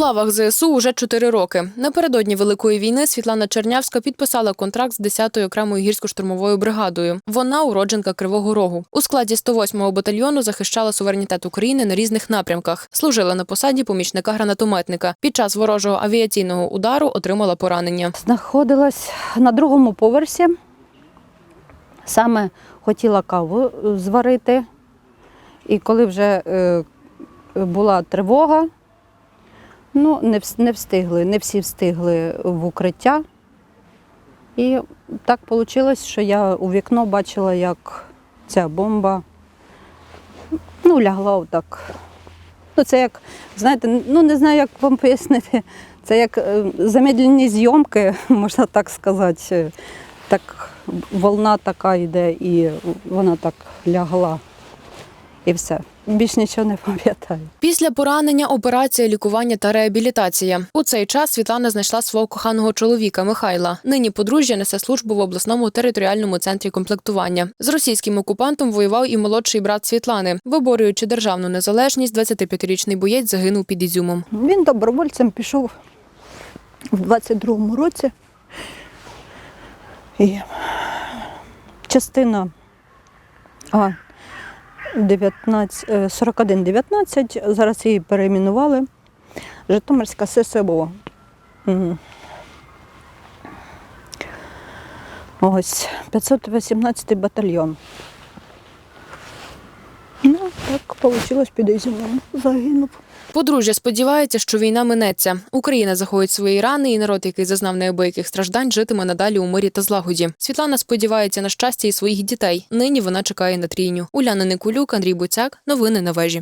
лавах ЗСУ уже чотири роки. Напередодні великої війни Світлана Чернявська підписала контракт з 10-ю окремою гірсько-штурмовою бригадою. Вона уродженка Кривого Рогу. У складі 108-го батальйону захищала суверенітет України на різних напрямках. Служила на посаді помічника гранатометника. Під час ворожого авіаційного удару отримала поранення. Знаходилась на другому поверсі. Саме хотіла каву е, зварити. І коли вже е, була тривога, ну, не, не встигли, не всі встигли в укриття. І так вийшло, що я у вікно бачила, як ця бомба ну, лягла отак. Ну, це як, знаєте, ну не знаю, як вам пояснити. Це як е, замедлені зйомки, можна так сказати. Так волна така йде, і вона так лягла. І все. Більш нічого не пам'ятаю. Після поранення операція, лікування та реабілітація. У цей час Світлана знайшла свого коханого чоловіка Михайла. Нині подружжя несе службу в обласному територіальному центрі комплектування. З російським окупантом воював і молодший брат Світлани. Виборюючи державну незалежність, 25-річний боєць загинув під Ізюмом. Він добровольцем пішов в 22-му році. І частина а, 19, 41-19, зараз її перейменували. Житомирська ССО. Угу. Ось 518 батальйон. Так вийшло під Ізюмом. Загинув. Подружжя сподівається, що війна минеться. Україна заходить свої рани, і народ, який зазнав неабияких страждань, житиме надалі у мирі та злагоді. Світлана сподівається на щастя і своїх дітей. Нині вона чекає на трійню. Уляна Никулюк, Андрій Буцяк. Новини на вежі.